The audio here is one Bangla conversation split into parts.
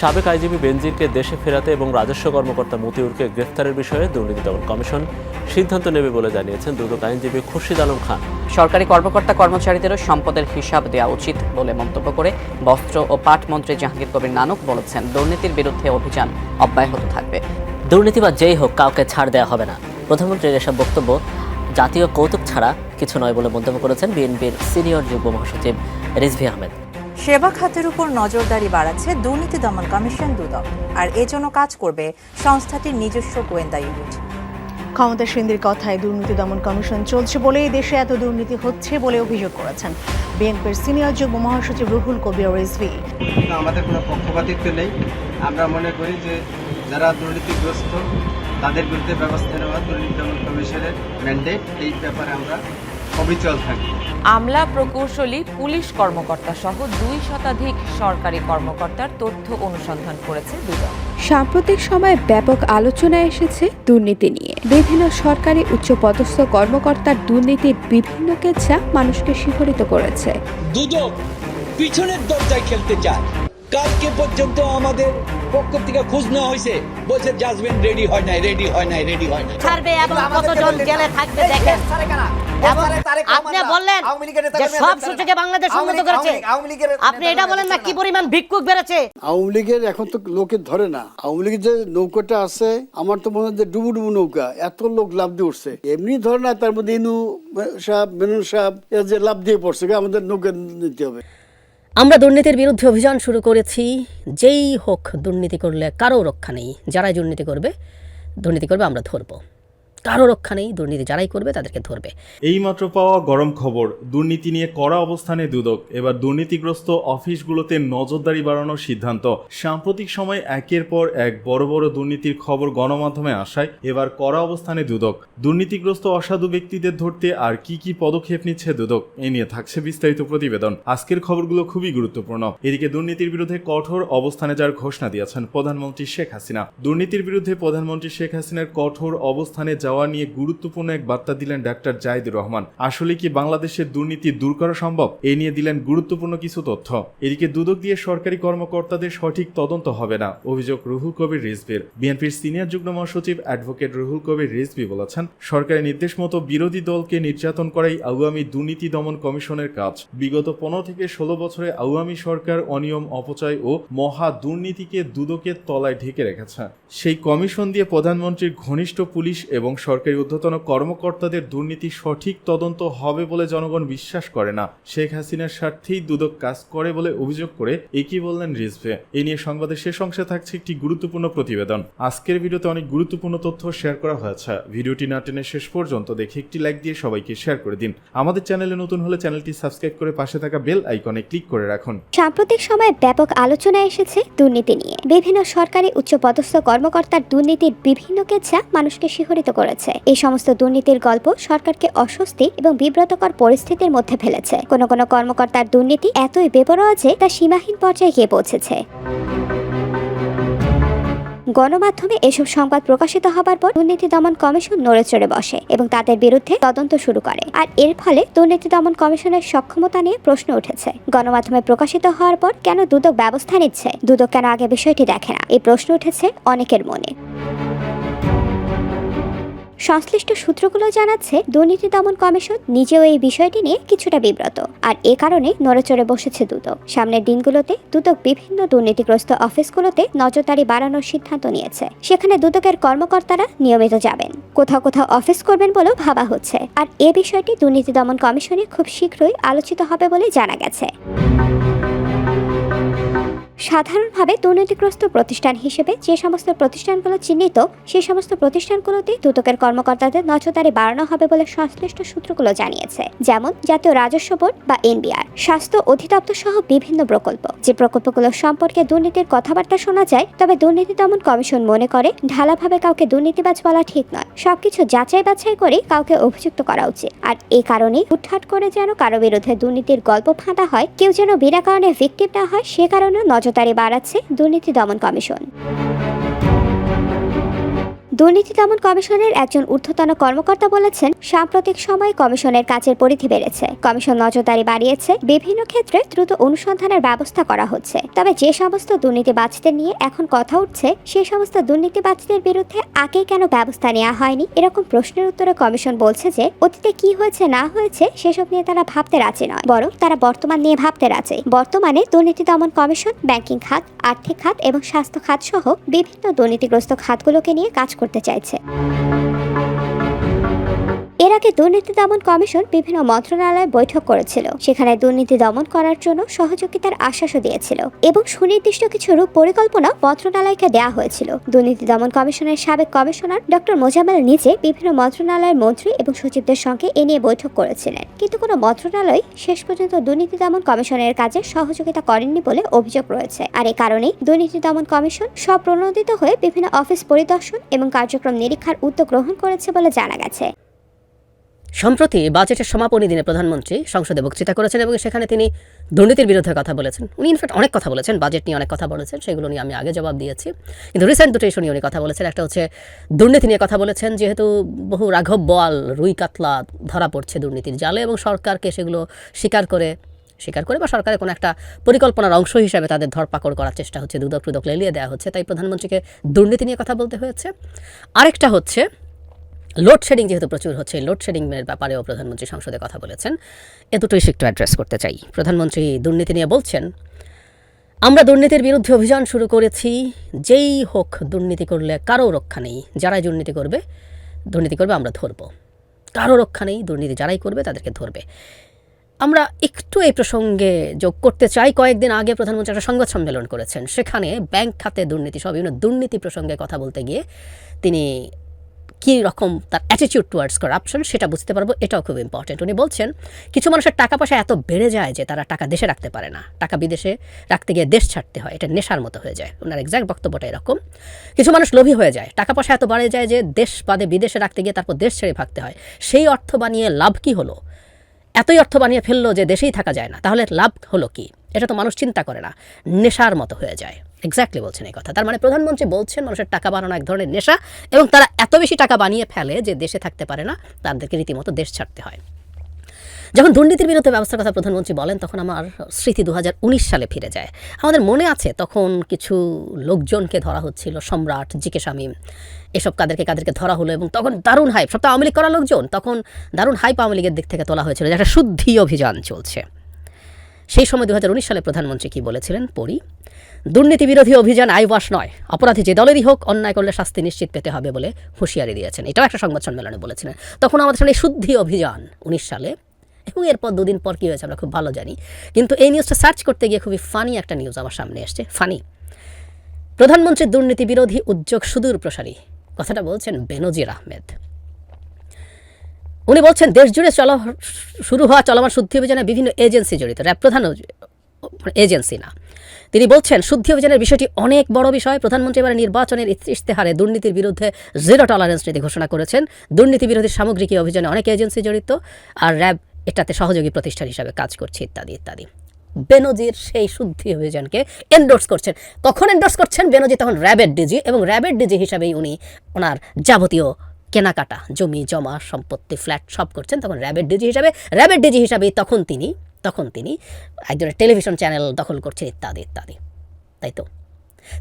সাবেক আইজিপি বেনজিরকে দেশে ফেরাতে এবং রাজস্ব কর্মকর্তা মতিউরকে গ্রেফতারের বিষয়ে দুর্নীতি দমন কমিশন সিদ্ধান্ত নেবে বলে জানিয়েছেন দুদক আইনজীবী খুরশিদ আলম খান। সরকারি কর্মকর্তা কর্মচারীদেরও সম্পদের হিসাব দেওয়া উচিত বলে মন্তব্য করে বস্ত্র ও পাট মন্ত্রী জাহাঙ্গীর কবির নানক বলেছেন দুর্নীতির বিরুদ্ধে অভিযান অব্যাহত থাকবে। দুর্নীতি বা যেই হোক কাউকে ছাড় দেওয়া হবে না। প্রধানমন্ত্রীর এসব বক্তব্য জাতীয় কৌতুক ছাড়া কিছু নয় বলে মন্তব্য করেছেন বিএনপির সিনিয়র যুগ্ম মহাসচিব রিজভি আহমেদ। সেবা খাতের উপর নজরদারি বাড়াচ্ছে দুর্নীতি দমন কমিশন দুদক। আর এজন্য কাজ করবে সংস্থাটির নিজস্ব গোয়েন্দা ইউনিট। ক্ষমতাসীনদের কথায় দুর্নীতি দমন কমিশন চলছে বলেই দেশে এত দুর্নীতি হচ্ছে বলে অভিযোগ করেছেন বিএনপির সিনিয়র যুগ্ম মহাসচিব রুহুল কবির রিজভি। আমাদের কোনো পক্ষপাতিত্ব নেই। আমরা মনে করি যে যারা দুর্নীতিগ্রস্ত তাদের বিরুদ্ধে ব্যবস্থা নেওয়া দুর্নীতি দমন কমিশনের ম্যান্ডেট এই ব্যাপারে আমরা অবিচল থাকি। আমলা প্রকৌশলী পুলিশ কর্মকর্তা সহ দুই শতাধিক সরকারি কর্মকর্তার তথ্য অনুসন্ধান করেছে দুদক। সাম্প্রতিক সময়ে ব্যাপক আলোচনা এসেছে দুর্নীতি নিয়ে। বিভিন্ন সরকারি উচ্চপদস্থ কর্মকর্তার দুর্নীতির বিভিন্ন কেচ্ছা মানুষকে শিহরিত করেছে। দুদক পিছনের দরজায় খেলতে চায়। কালকে পর্যন্ত আমাদের পক্ষ থেকে খোঁজ নেওয়া হয়েছে। বলছে জাজমেন্ট রেডি হয় নাই রেডি হয় নাই রেডি হয় নাই। ছাড়বে এবং কতজন জেলে থাকবে দেখেন। আপনি বললেন যে সব সূচকে বাংলাদেশ উন্নত করেছে। আপনি এটা বলেন না কি পরিমাণ ভিক্ষুক বেড়েছে? আওয়ামী লীগের এখন তো লোকে ধরে না। আওয়ামী লীগের যে নৌকাটা আছে আমার তো মনে হয় যে ডুবু ডুবু নৌকা এত লোক লাভ দিয়ে উঠছে। এমনি ধরে না তার মধ্যে ইনু সাহেব মেনুন সাহেব এরা যে লাভ দিয়ে পড়ছে আমাদের নৌকা নিতে হবে। আমরা দুর্নীতির বিরুদ্ধে অভিযান শুরু করেছি। যেই হোক দুর্নীতি করলে কারও রক্ষা নেই। যারাই দুর্নীতি করবে দুর্নীতি করবে, আমরা ধরবো। কারও রক্ষা নেই, দুর্নীতি যারাই করবে তাদেরকে ধরবে। এইমাত্র পাওয়া গরম খবর, দুর্নীতি নিয়ে কড়া অবস্থানে দুদক। এবার দুর্নীতিগ্রস্ত অফিসগুলোতে নজরদারি বাড়ানোর সিদ্ধান্ত। সাম্প্রতিক সময় একের পর এক বড় বড় দুর্নীতির খবর গণমাধ্যমে আসায় এবার কড়া অবস্থানে দুদক। দুর্নীতিগ্রস্ত অসাধু ব্যক্তিদের ধরতে আর কি কি পদক্ষেপ নিচ্ছে দুদক, এ নিয়ে থাকছে বিস্তারিত প্রতিবেদন। আজকের খবরগুলো খুবই গুরুত্বপূর্ণ। এদিকে দুর্নীতির বিরুদ্ধে কঠোর অবস্থানে যার ঘোষণা দিয়েছেন প্রধানমন্ত্রী শেখ হাসিনা। দুর্নীতির বিরুদ্ধে প্রধানমন্ত্রী শেখ হাসিনার কঠোর অবস্থানে যাওয়া নিয়ে গুরুত্বপূর্ণ এক বার্তা দিলেন ডাক্তার জাহিদুর রহমান। আসলে কি বাংলাদেশের দুর্নীতি দূর করা সম্ভব? এ নিয়ে দিলেন গুরুত্বপূর্ণ কিছু তথ্য। এদিকে দুদক দিয়ে সরকারি কর্মকর্তাদের সঠিক তদন্ত হবে না, অভিযোগ রুহুল কবির রিজভির। বিএনপির সিনিয়র যুগ্ম মহাসচিব অ্যাডভোকেট রুহুল কবির রিজভি বলেছেন, সরকারের নির্দেশ মতো বিরোধী দলকে নির্যাতন করাই আওয়ামী দুর্নীতি দমন কমিশনের কাজ। বিগত পনেরো থেকে ষোলো বছরে আওয়ামী সরকার অনিয়ম, অপচয় ও মহা দুর্নীতিকে দুদকের তলায় ঢেকে রেখেছে। সেই কমিশন দিয়ে প্রধানমন্ত্রীর ঘনিষ্ঠ পুলিশ এবং সরকারি ঊর্ধ্বতন কর্মকর্তাদের দুর্নীতি সঠিক তদন্ত হবে বলে জনগণ বিশ্বাস করে না। শেখ হাসিনার স্বার্থেই দুদক কাজ করে বলে অভিযোগ করে একই বললেন রিজভে। এ নিয়ে সংবাদের শেষ অংশে থাকছে একটি গুরুত্বপূর্ণ প্রতিবেদন। আজকের ভিডিওতে অনেক গুরুত্বপূর্ণ তথ্য শেয়ার করা হয়েছে। ভিডিওটি না টেনে শেষ পর্যন্ত দেখে একটি লাইক দিয়ে সবাইকে শেয়ার করে দিন। আমাদের চ্যানেলে নতুন হলে চ্যানেলটি সাবস্ক্রাইব করে পাশে থাকা বেল আইকনে ক্লিক করে রাখুন। সাম্প্রতিক সময়ে ব্যাপক আলোচনা এসেছে দুর্নীতি নিয়ে। বিভিন্ন সরকারি উচ্চপদস্থ কর্মকর্তার দুর্নীতির বিভিন্ন কেচ্ছা মানুষকে শিহরিত করেছে। এই সমস্ত দুর্নীতির গল্প সরকারকে অস্বস্তি এবং বিব্রতকর পরিস্থিতির মধ্যে ফেলেছে। কোন কোন কর্মকর্তার দুর্নীতি এতই বেপরোয়া যে তা সীমাহীন পর্যায়ে গিয়ে পৌঁছেছে। গণমাধ্যমে এসব সংবাদ প্রকাশিত হবার পর দুর্নীতি দমন কমিশন নড়ে চড়ে বসে এবং তাদের বিরুদ্ধে তদন্ত শুরু করে। আর এর ফলে দুর্নীতি দমন কমিশনের সক্ষমতা নিয়ে প্রশ্ন উঠেছে। গণমাধ্যমে প্রকাশিত হওয়ার পর কেন দুদক ব্যবস্থা নিচ্ছে? দুদক কেন আগে বিষয়টি দেখে না? এই প্রশ্ন উঠেছে অনেকের মনে। সংশ্লিষ্ট সূত্রগুলো জানাচ্ছে, দুর্নীতি দমন কমিশন নিজেও এই বিষয়টি নিয়ে কিছুটা বিব্রত। আর এ কারণে নড়েচড়ে বসেছে দুদক। সামনের দিনগুলোতে দুদক বিভিন্ন দুর্নীতিগ্রস্ত অফিসগুলোতে নজরদারি বাড়ানোর সিদ্ধান্ত নিয়েছে। সেখানে দুদকের কর্মকর্তারা নিয়মিত যাবেন। কোথাও কোথাও অফিস করবেন বলেও ভাবা হচ্ছে। আর এ বিষয়টি দুর্নীতি দমন কমিশনে খুব শীঘ্রই আলোচিত হবে বলে জানা গেছে। সাধারণভাবে দুর্নীতিগ্রস্ত প্রতিষ্ঠান হিসেবে যে সমস্ত প্রতিষ্ঠানগুলো চিহ্নিত সেই সমস্ত প্রতিষ্ঠানগুলোতে দুদকের কর্মকর্তাদের নজরদারি বাড়ানো হবে বলে সংশ্লিষ্ট সূত্রগুলো জানিয়েছে। যেমন জাতীয় রাজস্ব বোর্ড বা এনবিআর। স্বাস্থ্য অধিদপ্তর সহ বিভিন্ন প্রকল্প। যে প্রকল্পগুলো সম্পর্কে দুর্নীতির কথাবার্তা শোনা যায়, তবে দুর্নীতি দমন কমিশন মনে করে, ঢালাভাবে কাউকে দুর্নীতিবাজ বলা ঠিক নয়। সবকিছু যাচাই বাছাই করে কাউকে অভিযুক্ত করা উচিত। আর এই কারণেই হুটহাট করে যেন কারও বিরুদ্ধে দুর্নীতির গল্প ফাঁদা হয়, কেউ যেন বিনা কারণে ভিক্টিম না হয়, সে কারণে নজরদারি বাড়াচ্ছে দুর্নীতি দমন কমিশন। দুর্নীতি দমন কমিশনের একজন ঊর্ধ্বতন কর্মকর্তা বলেছেন, সাম্প্রতিক সময়ে কমিশনের কাজের পরিধি বেড়েছে। কমিশন নজরদারি বাড়িয়েছে, বিভিন্ন ক্ষেত্রে দ্রুত অনুসন্ধানের ব্যবস্থা করা হচ্ছে। তবে যে সমস্ত দুর্নীতিবাজদের নিয়ে এখন কথা উঠছে, সে সমস্ত দুর্নীতিবাজদের বিরুদ্ধে আগে কেন ব্যবস্থা নেওয়া হয়নি? এরকম প্রশ্নের উত্তরে কমিশন বলছে যে, অতীতে কি হয়েছে, না হয়েছে, সেসব নিয়ে তারা ভাবতে রাজি নয়। বরং তারা বর্তমান নিয়ে ভাবতে রাজি। বর্তমানে দুর্নীতি দমন কমিশন, ব্যাংকিং খাত, আর্থিক খাত এবং স্বাস্থ্য খাত সহ বিভিন্ন দুর্নীতিগ্রস্ত খাতগুলোকে নিয়ে কাজ করতে চাইছে। এর আগে দুর্নীতি দমন কমিশন বিভিন্ন মন্ত্রণালয়ে বৈঠক করেছিল। সেখানে দুর্নীতি দমন করার জন্য সহযোগিতার আশ্বাসও দিয়েছিল এবং সুনির্দিষ্ট কিছু রূপ পরিকল্পনা মন্ত্রণালয়কে দেওয়া হয়েছিল। দুর্নীতি দমন কমিশনের সাবেক কমিশনার ডক্টর মোজাম্মেল নিজে বিভিন্ন মন্ত্রণালয়ের মন্ত্রী এবং সচিবদের সঙ্গে এ নিয়ে বৈঠক করেছিলেন। কিন্তু কোনো মন্ত্রণালয় শেষ পর্যন্ত দুর্নীতি দমন কমিশনের কাজে সহযোগিতা করেননি বলে অভিযোগ রয়েছে। আর এই কারণেই দুর্নীতি দমন কমিশন স্বপ্রণোদিত হয়ে বিভিন্ন অফিস পরিদর্শন এবং কার্যক্রম নিরীক্ষার উদ্যোগ গ্রহণ করেছে বলে জানা গেছে। সম্প্রতি বাজেটের সমাপনী দিনে প্রধানমন্ত্রী সংসদে বক্তৃতা করেছেন এবং সেখানে তিনি দুর্নীতির বিরুদ্ধে কথা বলেছেন। উনি ইনফ্যাক্ট অনেক কথা বলেছেন বাজেট নিয়ে অনেক কথা বলেছেন, সেগুলো নিয়ে আমি আগে জবাব দিয়েছি। কিন্তু রিসেন্ট দুটো ইস্যু নিয়ে উনি কথা বলেছেন। একটা হচ্ছে দুর্নীতি নিয়ে কথা বলেছেন, যেহেতু বহু রাঘব বল রুই কাতলা ধরা পড়ছে দুর্নীতির জালে এবং সরকারকে সেগুলো স্বীকার করে স্বীকার করে বা সরকারের কোনো একটা পরিকল্পনার অংশ হিসাবে তাদের ধরপাকড় করার চেষ্টা হচ্ছে দুদক টুদক লেলিয়ে দেওয়া হচ্ছে। তাই প্রধানমন্ত্রীকে দুর্নীতি নিয়ে কথা বলতে হয়েছে। আরেকটা হচ্ছে লোডশেডিং যেহেতু প্রচুর হচ্ছে লোডশেডিংয়ের ব্যাপারেও প্রধানমন্ত্রী সংসদে কথা বলেছেন। এ দুটো ইস্যু একটু অ্যাড্রেস করতে চাই। প্রধানমন্ত্রী দুর্নীতি নিয়ে বলছেন, আমরা দুর্নীতির বিরুদ্ধে অভিযান শুরু করেছি। যেই হোক দুর্নীতি করলে কারও রক্ষা নেই। যারাই দুর্নীতি করবে দুর্নীতি করবে, আমরা ধরবো। কারও রক্ষা নেই, দুর্নীতি যারাই করবে, তাদেরকে ধরবে। আমরা একটু এই প্রসঙ্গে যোগ করতে চাই। কয়েকদিন আগে প্রধানমন্ত্রী একটা সংবাদ সম্মেলন করেছেন। সেখানে ব্যাংক খাতে দুর্নীতি সহ বিভিন্ন দুর্নীতি প্রসঙ্গে কথা বলতে গিয়ে তিনি কী রকম তার অ্যাটিটিউড টুয়ার্ডস করাপশন সেটা বুঝতে পারব, এটাও খুব ইম্পর্টেন্ট উনি বলছেন, কিছু মানুষের টাকা পয়সা এত বেড়ে যায় যে তারা টাকা দেশে রাখতে পারে না। টাকা বিদেশে রাখতে গিয়ে দেশ ছাড়তে হয়, এটা নেশার মতো হয়ে যায়। ওনার এক্সাক্ট বক্তব্যটা এরকম। কিছু মানুষ লোভী হয়ে যায়। টাকা পয়সা এত বাড়ে যায় যে দেশ বাদে বিদেশে রাখতে গিয়ে তারপর দেশ ছেড়ে ভাগতে হয়। সেই অর্থ বানিয়ে লাভ কি হলো? এতই অর্থ বানিয়ে ফেলল যে দেশেই থাকা যায় না। তাহলে লাভ হলো কি? এটা তো মানুষ চিন্তা করে না। নেশার মতো হয়ে যায়। এক্স্যাক্টলি বলছেন এই কথা। তার মানে প্রধানমন্ত্রী বলছেন মানুষের টাকা বানানো এক ধরনের নেশা এবং তারা এত বেশি টাকা বানিয়ে ফেলে যে দেশে থাকতে পারে না, তাদেরকে রীতিমতো দেশ ছাড়তে হয়। যখন দুর্নীতির বিরুদ্ধে ব্যবস্থার কথা প্রধানমন্ত্রী বলেন, তখন আমার স্মৃতি দু হাজার উনিশ সালে ফিরে যায়। আমাদের মনে আছে তখন কিছু লোকজনকে ধরা হচ্ছিল, সম্রাট, জিকে শামীম এসব কাদেরকে কাদেরকে ধরা হলো এবং তখন দারুণ হাইপ সব তো আওয়ামী লীগ করা লোকজন, তখন দারুণ হাইপ আওয়ামী লীগের দিক থেকে তোলা হয়েছিল যে একটা শুদ্ধি অভিযান চলছে। সেই সময় দু হাজার উনিশ সালে প্রধানমন্ত্রী কি বলেছিলেন? পড়ি দুর্নীতি বিরোধী অভিযান আইওয়াস নয়। অপরাধী যে দলেরই হোক, অন্যায় করলে শাস্তি নিশ্চিত পেতে হবে বলে হুঁশিয়ারি দিয়েছেন। এটাও একটা সংবাদ সম্মেলনে বলেছিলেন তখন আমাদের সামনে শুদ্ধি অভিযান উনিশ সালে। এবং এরপর দুদিন পর কী হয়েছে আমরা খুব ভালো জানি। কিন্তু এই নিউজটা সার্চ করতে গিয়ে খুবই ফানি একটা নিউজ আমার সামনে এসছে। ফানি। প্রধানমন্ত্রীর দুর্নীতি বিরোধী উদ্যোগ সুদূর প্রসারী। কথাটা বলছেন বেনজির আহমেদ। উনি বলছেন দেশ জুড়ে চলা শুরু হওয়া চলমান শুদ্ধি অভিযানে বিভিন্ন এজেন্সি জড়িত। র্যাব প্রধান এজেন্সি না। তিনি বলছেন, শুদ্ধি অভিযানের বিষয়টি অনেক বড় বিষয়। প্রধানমন্ত্রী এবার নির্বাচনের ইশতেহারে দুর্নীতির বিরুদ্ধে জিরো টলারেন্স নীতি ঘোষণা করেছেন। দুর্নীতি বিরোধী সামগ্রিক অভিযানে অনেক এজেন্সি জড়িত। আর র্যাব এটাতে সহযোগী প্রতিষ্ঠান হিসাবে কাজ করছে ইত্যাদি ইত্যাদি। বেনজির সেই শুদ্ধি অভিযানকে এন্ডোর্স করছেন। কখন এন্ডোর্স করছেন? বেনজির তখন র্যাবের ডিজি এবং র্যাবের ডিজি হিসাবেই উনি ওনার যাবতীয় কেনাকাটা, জমি, জমা, সম্পত্তি, ফ্ল্যাট সব করছেন। তখন র্যাবের ডিজি হিসাবে, র্যাবের ডিজি হিসাবেই তখন তিনি তখন তিনি একজনের টেলিভিশন চ্যানেল দখল করছেন ইত্যাদি ইত্যাদি। তাই তো?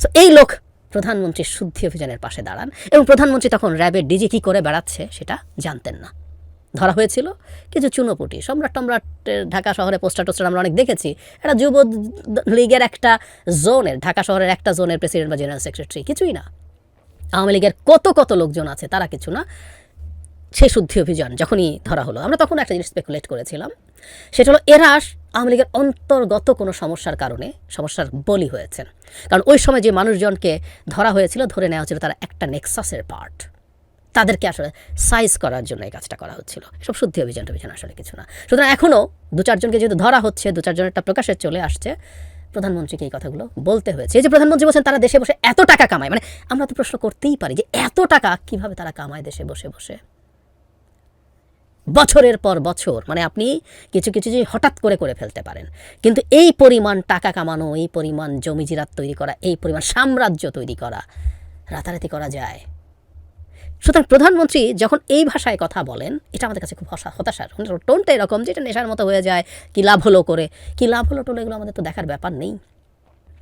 সো এই লোক প্রধানমন্ত্রীর শুদ্ধি অভিযানের পাশে দাঁড়ান এবং প্রধানমন্ত্রী তখন র্যাবের ডিজি কী করে বেড়াচ্ছে সেটা জানতেন না। ধরা হয়েছিল কিছু চুনোপুটি, সম্রাট টম্রাট ঢাকা শহরে পোস্টার টোস্টার আমরা অনেক দেখেছি। একটা যুব লীগের একটা জোনের, ঢাকা শহরের একটা জোনের প্রেসিডেন্ট বা জেনারেল সেক্রেটারি কিছুই না। আওয়ামী লীগের কত কত লোকজন আছে তারা কিছু না। সেই শুদ্ধি অভিযান যখনই ধরা হলো। আমরা তখন একটা জিনিস স্পেকুলেট করেছিলাম। সেটা হলো এরা আওয়ামী লীগের অন্তর্গত কোনো সমস্যার কারণে, সমস্যার বলি হয়েছেন কারণ ওই সময় যে মানুষজনকে ধরা হয়েছিল, ধরে নেওয়া হচ্ছিল তারা একটা নেক্সাসের পার্ট তাদেরকে আসলে সাইজ করার জন্য এই কাজটা করা হচ্ছিল। সব শুদ্ধি অভিযান অভিযান আসলে কিছু না। সুতরাং এখনও দু চারজনকে যেহেতু ধরা হচ্ছে, দু চারজনেরটা প্রকাশে চলে আসছে, প্রধানমন্ত্রীকে এই কথাগুলো বলতে হয়েছে। এই যে প্রধানমন্ত্রী বলছেন, তারা দেশে বসে এত টাকা কামায় মানে আমরা তো প্রশ্ন করতেই পারি যে এত টাকা কীভাবে তারা কামায় দেশে বসে বসে? বছরের পর বছর মানে আপনি কিছু কিছু যে হঠাৎ করে করে ফেলতে পারেন। কিন্তু এই পরিমাণ টাকা কামানো, এই পরিমাণ জমিজিরাত তৈরি করা, এই পরিমাণ সাম্রাজ্য তৈরি করা, রাতারাতি করা যায়। সুতরাং প্রধানমন্ত্রী যখন এই ভাষায় কথা বলেন, এটা আমাদের কাছে খুব হতাশার টোনটা এরকম যে এটা নেশার মতো হয়ে যায়, কি লাভ হলো করে? কি লাভ হলো টোলো এগুলো আমাদের তো দেখার ব্যাপার নেই।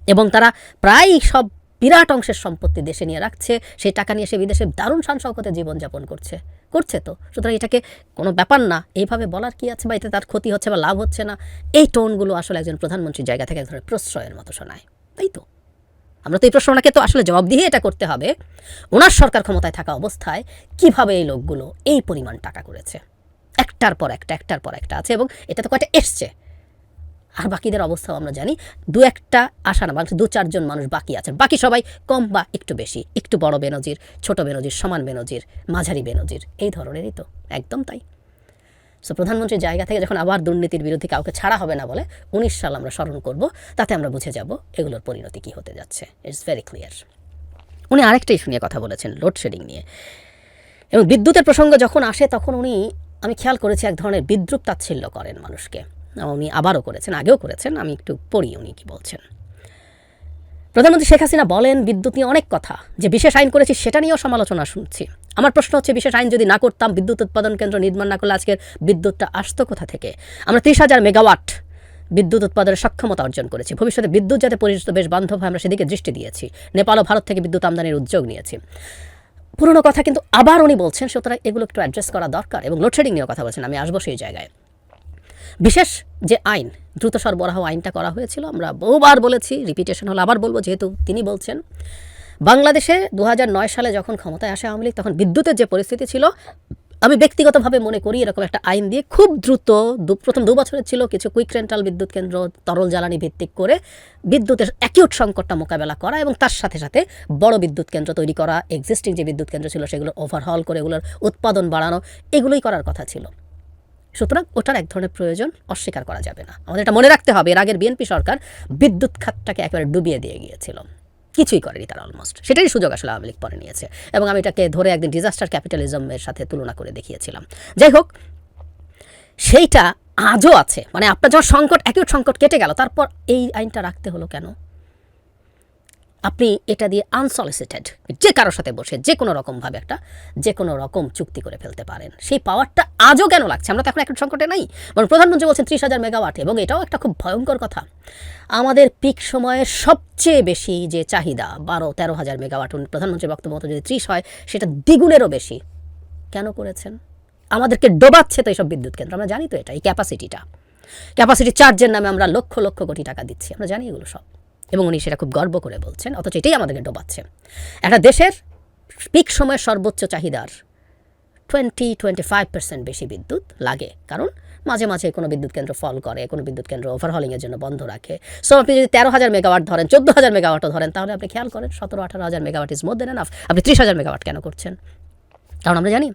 এবং তারা প্রায় সব বিরাট অংশের সম্পত্তি দেশে নিয়ে রাখছে, সেই টাকা নিয়ে সে বিদেশে দারুণ শান শৌকতে জীবনযাপন করছে। করছে তো। সুতরাং এটাকে কোনো ব্যাপার না। এইভাবে বলার কি আছে? বা এতে তার ক্ষতি হচ্ছে বা লাভ হচ্ছে না। এই টোনগুলো আসলে একজন প্রধানমন্ত্রীর জায়গা থেকে এক ধরনের প্রশ্রয়ের মতো শোনায়। তাই তো? আমরা তো এই প্রশ্নটাকে তো আসলে জবাব দিয়ে এটা করতে হবে। ওনার সরকার ক্ষমতায় থাকা অবস্থায় কীভাবে এই লোকগুলো এই পরিমাণ টাকা করেছে? একটার পর একটা, একটার পর একটা আছে এবং এটা তো কয়টা এসছে। আর বাকিদের অবস্থাও আমরা জানি, দু একটা আশা না বাংলাদেশে দু চারজন মানুষ বাকি আছেন। বাকি সবাই কম বা একটু বেশি, একটু বড় বেনজির, ছোট বেনজির, সমান বেনজির, মাঝারি বেনজির, এই ধরনেরই তো, একদম তাই। সো প্রধানমন্ত্রীর জায়গা থেকে যখন আবার দুর্নীতির বিরুদ্ধে কাউকে ছাড়া হবে না বলে উনিশ সাল আমরা স্মরণ করব, তাতে আমরা বুঝে যাব এগুলোর পরিণতি কী হতে যাচ্ছে। ইটস ভেরি ক্লিয়ার উনি আরেকটা ইস্যু নিয়ে কথা বলেছেন লোডশেডিং নিয়ে। এবং বিদ্যুতের প্রসঙ্গ যখন আসে, তখন উনি, আমি খেয়াল করেছি, এক ধরনের বিদ্রুপ তাচ্ছিল্য করেন মানুষকে। উনি আবারও করেছেন, আগেও করেছেন, আমি একটু পড়ি উনি কি বলছেন। প্রধানমন্ত্রী শেখ হাসিনা বলেন, বিদ্যুৎ নিয়ে অনেক কথা, যে বিশেষ আইন করেছি সেটা নিয়েও সমালোচনা শুনছি। আমার প্রশ্ন হচ্ছে, বিশেষ আইন যদি না করতাম, বিদ্যুৎ উৎপাদন কেন্দ্র নির্মাণ না করলে আজকের বিদ্যুৎটা আসতো কোথা থেকে? আমরা ত্রিশ হাজার মেগাওয়াট বিদ্যুৎ উৎপাদনের সক্ষমতা অর্জন করেছি। ভবিষ্যতে বিদ্যুৎ যাতে পরিচিত বেশ বান্ধব হয়, আমরা সেদিকে দৃষ্টি দিয়েছি। নেপাল ও ভারত থেকে বিদ্যুৎ আমদানির উদ্যোগ নিয়েছি। পুরনো কথা কিন্তু আবার উনি বলছেন, সুতরাং এগুলো একটু অ্যাড্রেস করা দরকার এবং লোডশেডিং নিয়েও কথা বলছেন, আমি আসব সেই জায়গায়। বিশেষ যে আইন, দ্রুত সরবরাহ আইনটা করা হয়েছিল, আমরা বহুবার বলেছি রিপিটেশন হলো আবার বলব, যেহেতু তিনি বলছেন। বাংলাদেশে দু হাজার নয় সালে যখন ক্ষমতায় আসে আওয়ামী লীগ, তখন বিদ্যুতের যে পরিস্থিতি ছিল, আমি ব্যক্তিগতভাবে মনে করি এরকম একটা আইন দিয়ে খুব দ্রুত প্রথম দু বছরের ছিল, কিছু কুইক রেন্টাল বিদ্যুৎ কেন্দ্র, তরল জ্বালানি ভিত্তিক করে বিদ্যুতের অ্যাকিউট সংকটটা মোকাবেলা করা এবং তার সাথে সাথে বড় বিদ্যুৎ কেন্দ্র তৈরি করা এক্সিস্টিং যে বিদ্যুৎ কেন্দ্র ছিল, সেগুলো ওভারহল করে, এগুলোর উৎপাদন বাড়ানো, এগুলোই করার কথা ছিল। সুতরাং ওটার এক ধরনের প্রয়োজন অস্বীকার করা যাবে না। আমাদের এটা মনে রাখতে হবে, এর আগের বিএনপি সরকার বিদ্যুৎ খাতটাকে একেবারে ডুবিয়ে দিয়ে গিয়েছিল। কিছুই করেনি তারা অলমোস্ট সেটারই সুযোগ আসলে আওয়ামী লীগ পরে নিয়েছে। এবং আমি এটাকে ধরে একদিন ডিজাস্টার ক্যাপিটালিজমের সাথে তুলনা করে দেখিয়েছিলাম। যাই হোক, সেইটা আজও আছে। মানে আপনার যখন সংকট একই সংকট কেটে গেল, তারপর এই আইনটা রাখতে হলো কেন? আপনি এটা দিয়ে আনসলিসিটেড যে কারোর সাথে বসে, যে কোনো রকমভাবে একটা, যে কোনো রকম চুক্তি করে ফেলতে পারেন। সেই পাওয়ারটা আজও কেন লাগছে? আমরা তো এখন একটা সংকটে নাই। বরং প্রধানমন্ত্রী বলছেন ত্রিশ হাজার মেগাওয়াট এবং এটাও একটা খুব ভয়ঙ্কর কথা। আমাদের পিক সময়ে সবচেয়ে বেশি যে চাহিদা, বারো, তেরো হাজার মেগাওয়াট প্রধানমন্ত্রীর বক্তব্য মতো যদি ত্রিশ হয়, সেটা দ্বিগুণেরও বেশি। কেন করেছেন? আমাদেরকে ডোবাচ্ছে তো এইসব বিদ্যুৎ কেন্দ্র, আমরা জানি তো এটা এই ক্যাপাসিটিটা ক্যাপাসিটি চার্জের নামে আমরা লক্ষ লক্ষ কোটি টাকা দিচ্ছি, আমরা জানি এগুলো সব। এবং উনি সেটা খুব গর্ব করে বলছেন, অথচ এটাই আমাদেরকে ডোবাচ্ছে। একটা দেশের পিক সময়ের সর্বোচ্চ চাহিদার টোয়েন্টি টোয়েন্টি ফাইভ পার্সেন্ট বেশি বিদ্যুৎ লাগে। কারণ মাঝে মাঝে কোনো বিদ্যুৎ কেন্দ্র ফল করে, কোনো বিদ্যুৎ কেন্দ্র ওভারহলিংয়ের জন্য বন্ধ রাখে। সো আপনি যদি তেরো হাজার মেগাওয়াট ধরেন, চোদ্দ হাজার মেগাওয়াটও ধরেন, তাহলে আপনি খেয়াল করেন সতেরো, আঠারো হাজার megawatt is more than enough আপনি ত্রিশ হাজার মেগাওয়াট কেন করছেন? কারণ আমরা জানি,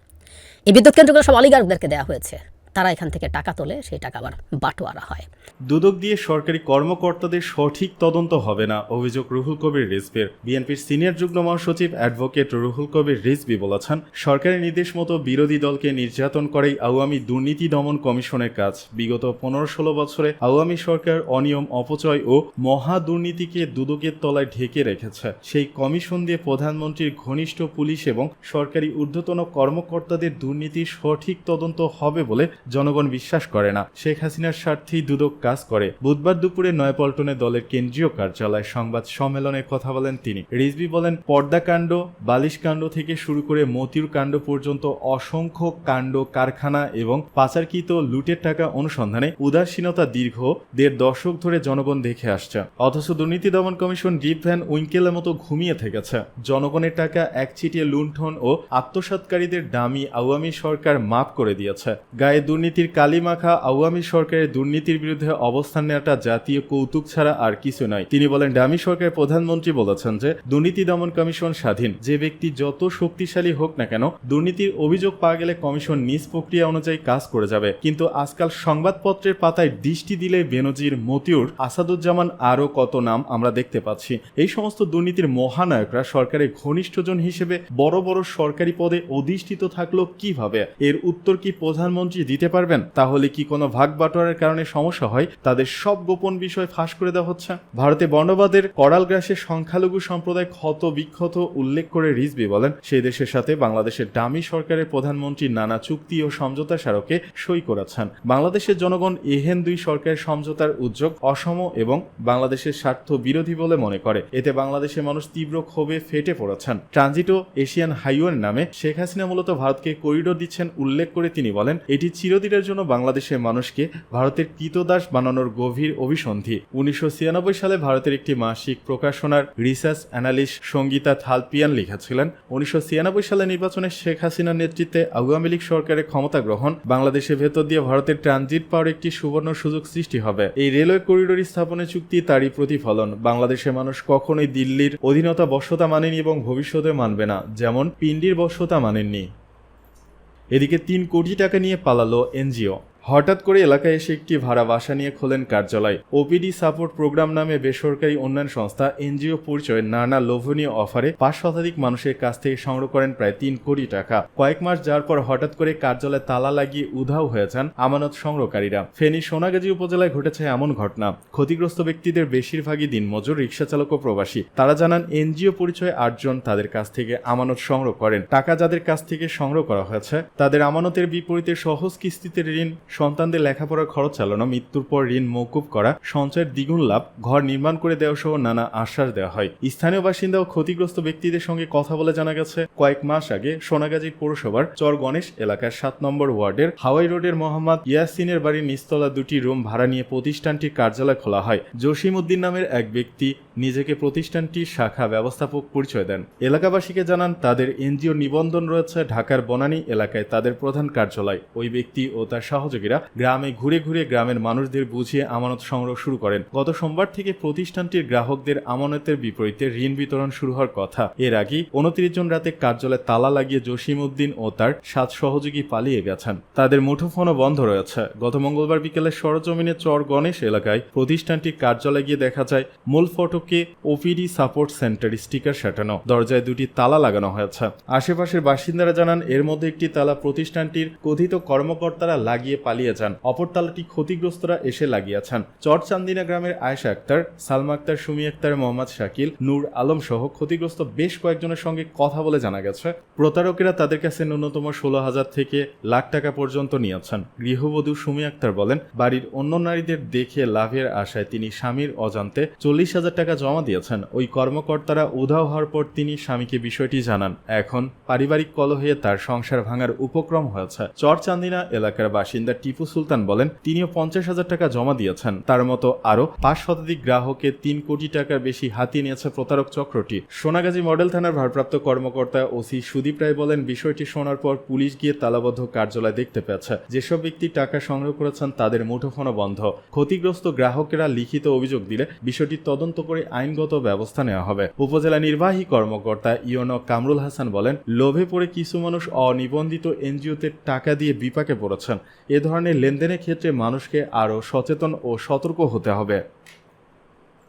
এই বিদ্যুৎ কেন্দ্রগুলো সব অলিগারদেরকে দেওয়া হয়েছে। তারা এখান থেকে টাকা তোলে, সেই টাকা আবার বাটোয়ারা হয়। দুদক দিয়ে সরকারি কর্মকর্তাদের সঠিক তদন্ত হবে না, অভিযোগ রুহুল কবির রিজভির। বিএনপির সিনিয়র যুগ্ম মহাসচিব অ্যাডভোকেট রুহুল কবির রিজভি বলেছেন সরকারি নির্দেশ মতো বিরোধী দলকে নির্যাতন করেই আওয়ামী দুর্নীতি দমন কমিশনের কাজ। বিগত পনেরো ষোলো বছরে আওয়ামী সরকার অনিয়ম, অপচয় ও মহা দুর্নীতিকে দুদকের তলায় ঢেকে রেখেছে। সেই কমিশন দিয়ে প্রধানমন্ত্রীর ঘনিষ্ঠ পুলিশ এবং সরকারি ঊর্ধ্বতন কর্মকর্তাদের দুর্নীতির সঠিক তদন্ত হবে বলে জনগণ বিশ্বাস করে না। শেখ হাসিনার স্বার্থেই দুদক কাজ করে। বুধবার দুপুরে নয়াপল্টনে দলের কেন্দ্রীয় কার্যালয়ে সংবাদ সম্মেলনে কথা বলেন তিনি। রিজভি বলেন, পর্দাকাণ্ড বালিশ কাণ্ড থেকে শুরু করে মতিউর কাণ্ড পর্যন্ত অসংখ্য কাণ্ড, কারখানা এবং পাচারকৃত লুটের টাকা অনুসন্ধানে উদাসীনতা দীর্ঘ, দেড় দশক ধরে জনগণ দেখে আসছে। অথচ দুর্নীতি দমন কমিশন রিপ ভ্যান উইঙ্কেলের মতো ঘুমিয়ে থেকেছে। জনগণের টাকা একচিটিয়ে লুণ্ঠন ও আত্মসাৎকারীদের দামি আওয়ামী সরকার মাফ করে দিয়েছে। গায়ে দুর্নীতির কালিমাখা আওয়ামী সরকারের দুর্নীতির বিরুদ্ধে অবস্থান নেওয়াটা জাতীয় কৌতুক ছাড়া আর কিছু নয়। তিনি বলেন, ডামি সরকারের প্রধানমন্ত্রী বলেছেন যে, দুর্নীতি দমন কমিশন স্বাধীন। যে ব্যক্তি যত শক্তিশালী হোক না কেন, দুর্নীতির অভিযোগ পাওয়া গেলে কমিশন নিজ প্রক্রিয়া অনুযায়ী কাজ করে যাবে। কিন্তু আজকাল সংবাদপত্রের পাতায় দৃষ্টি দিলে বেনজির, মতিউর, আসাদুজ্জামান আরও কত নাম আমরা দেখতে পাচ্ছি। এই সমস্ত দুর্নীতির মহানায়করা সরকারের ঘনিষ্ঠজন হিসেবে বড় বড় সরকারি পদে অধিষ্ঠিত থাকল কীভাবে? এর উত্তর কি প্রধানমন্ত্রী দিতে পারবেন, তাহলে কি কোনো ভাগ বাটোয়ারের কারণে সমস্যা হয়? তাদের সব গোপন বিষয় ফাঁস করে দেওয়া হচ্ছে। ভারতে বর্ণবাদের করাল গ্রাসের সংখ্যালঘু সম্প্রদায় ক্ষত বিক্ষত উল্লেখ করে রিজবি বলেন সেই দেশের সাথে বাংলাদেশের ডামি সরকারের প্রধানমন্ত্রী নানা চুক্তি ও সমঝোতা স্মারকে সই করেছেন। বাংলাদেশের জনগণ এহেন দুই সরকারের সমঝোতার উদ্যোগ অসম এবং বাংলাদেশের স্বার্থ বিরোধী বলে মনে করে। এতে বাংলাদেশের মানুষ তীব্র ক্ষোভে ফেটে পড়েছেন। ট্রানজিটো এশিয়ান হাইওয়ের নামে শেখ হাসিনা মূলত ভারতকে করিডোর দিচ্ছেন উল্লেখ করে তিনি বলেন, এটি চিরদিনের জন্য বাংলাদেশের মানুষকে ভারতের কৃতদাস বানানোর গভীর অভিসন্ধি। উনিশশো ছিয়ানব্বই সালে ভারতের একটি মাসিক প্রকাশনার রিসার্চ অ্যানালিস্ট সঙ্গীতা থালপিয়ান লিখেছিলেন, উনিশশো সালে নির্বাচনে শেখ হাসিনার নেতৃত্বে আওয়ামী লীগ সরকারের ক্ষমতা গ্রহণ, বাংলাদেশের ভেতর দিয়ে ভারতের ট্রানজিট পাওয়ার একটি সুবর্ণ সুযোগ সৃষ্টি হবে। এই রেলওয়ে করিডোর স্থাপনের চুক্তি তারই প্রতিফলন। বাংলাদেশের মানুষ কখনোই দিল্লির অধীনতা বশ্যতা মানেনি এবং ভবিষ্যতে মানবে না, যেমন পিন্ডির বশ্যতা মানেননি। এদিকে তিন কোটি টাকা নিয়ে পালালো এনজিও। হঠাৎ করে এলাকায় এসে একটি ভাড়া বাসা নিয়ে খোলেন কার্যালয়। ওপিডি সাপোর্ট প্রোগ্রাম নামে বেসরকারি উন্নয়ন সংস্থা এনজিও পরিচয়ে নানা লোভনীয় অফারে পাঁচ শতাধিক মানুষের কাছ থেকে সংগ্রহ করেন প্রায় তিন কোটি টাকা। কয়েক মাস যাওয়ার পর হঠাৎ করে কার্যালয়ে তালা লাগিয়ে উধাও হয়ে যান আমানত সংগ্রহকারীরা। ফেনী সোনাগাজী উপজেলায় ঘটেছে এমন ঘটনা। ক্ষতিগ্রস্ত ব্যক্তিদের বেশিরভাগই দিনমজুর রিক্সা চালক ও প্রবাসী। তারা জানান, এনজিও পরিচয়ে আটজন তাদের কাছ থেকে আমানত সংগ্রহ করেন। টাকা যাদের কাছ থেকে সংগ্রহ করা হয়েছে, তাদের আমানতের বিপরীতে সহজ কিস্তিতে ঋণ সন্তানদের লেখাপড়ার খরচ চালানো, মৃত্যুর পর ঋণ মৌকুব করা, সঞ্চয়ের দ্বিগুণ লাভ, ঘর নির্মাণ করে দেওয়া সহ নানা আশ্বাস দেওয়া হয়। স্থানীয় বাসিন্দা ও ক্ষতিগ্রস্ত ব্যক্তিদের সঙ্গে কথা বলে জানা গেছে, কয়েক মাস আগে সোনাগাজী পৌরসভার চর গণেশ এলাকার সাত নম্বর ওয়ার্ডের হাওয়াই রোডের মোহাম্মদ ইয়াসিনের বাড়ির নিচতলা দুটি রুম ভাড়া নিয়ে প্রতিষ্ঠানটির কার্যালয় খোলা হয়। জসিম উদ্দিন নামের এক ব্যক্তি নিজেকে প্রতিষ্ঠানটির শাখা ব্যবস্থাপক পরিচয় দেন। এলাকাবাসীকে জানান, তাদের এনজিও নিবন্ধন রয়েছে ঢাকার বনানী এলাকায় তাদের প্রধান কার্যালয়। ওই ব্যক্তি ও তার সহযোগীরা গ্রামে ঘুরে ঘুরে গ্রামের মানুষদের বুঝিয়ে আমানত সংগ্রহ শুরু করেন। গত সোমবার থেকে প্রতিষ্ঠানটির গ্রাহকদের আমানতের বিপরীতে ঋণ বিতরণ শুরু হওয়ার কথা। এর আগেই উনত্রিশ জন রাতে কার্যালয়ে তালা লাগিয়ে জসিম উদ্দিন ও তার সাত সহযোগী পালিয়ে গেছেন। তাদের মুঠোফোনও বন্ধ রয়েছে। গত মঙ্গলবার বিকেলে সরজমিনে চর গণেশ এলাকায় প্রতিষ্ঠানটির কার্যালয়ে গিয়ে দেখা যায়, মূল ফটকে ওপিডি সাপোর্ট সেন্টার স্টিকার সাটানো, দরজায় দুটি তালা লাগানো হয়েছে। আশেপাশের বাসিন্দারা জানান, এর মধ্যে একটি তালা প্রতিষ্ঠানটির কথিত কর্মকর্তারা লাগিয়ে পালিয়ে যান। অপর তালাটি ক্ষতিগ্রস্তরা এসে লাগিয়েছেন। চরচান্দিনা গ্রামের আয়েশা আক্তার, সালমা আক্তার, সুমি আক্তার, মোহাম্মদ শাকিল, নূর আলম সহ ক্ষতিগ্রস্ত বেশ কয়েকজনের সঙ্গে কথা বলে জানা গেছে। প্রতারকেরা তাদের কাছে ন্যূনতম ষোলো হাজার থেকে লাখ টাকা পর্যন্ত নিয়েছেন। গৃহবধূ সুমি আক্তার বলেন, বাড়ির অন্য নারীদের দেখে লাভের আশায় তিনি স্বামীর অজান্তে চল্লিশ হাজার টাকা জমা দিয়েছেন। ওই কর্মকর্তারা উধাও হওয়ার পর তিনি স্বামীকে বিষয়টি জানান। এখন পারিবারিক কলহে তার সংসার ভাঙার উপক্রম হয়েছে। চরচান্দিনা এলাকার বাসিন্দা টিপু সুলতান বলেন, তিনিও পঞ্চাশ হাজার টাকা জমা দিয়েছেন। তার মতো আরও পাঁচ শতাধিক গ্রাহকের তিন কোটি টাকার বেশি হাতিয়ে নিয়েছে প্রতারক চক্রটি। সোনাগাজী মডেল থানার ভারপ্রাপ্ত কর্মকর্তা ওসি সুদীপ রায় বলেন, বিষয়টি শোনার পর পুলিশ গিয়ে তালাবদ্ধ কার্যালয় দেখতে পেয়েছে। যেসব ব্যক্তি টাকা সংগ্রহ করেছেন তাদের মুঠোফোনও বন্ধ। ক্ষতিগ্রস্ত গ্রাহকেরা লিখিত অভিযোগ দিলে বিষয়টি তদন্ত করে আইনগত ব্যবস্থা নেওয়া হবে। উপজেলা নির্বাহী কর্মকর্তা ইয়নো কামরুল হাসান বলেন, লোভে পড়ে কিছু মানুষ অনিবন্ধিত এনজিওতে টাকা দিয়ে বিপাকে পড়েছেন। এ ধরনের লেনদেনের ক্ষেত্রে মানুষকে আরও সচেতন ও সতর্ক হতে হবে।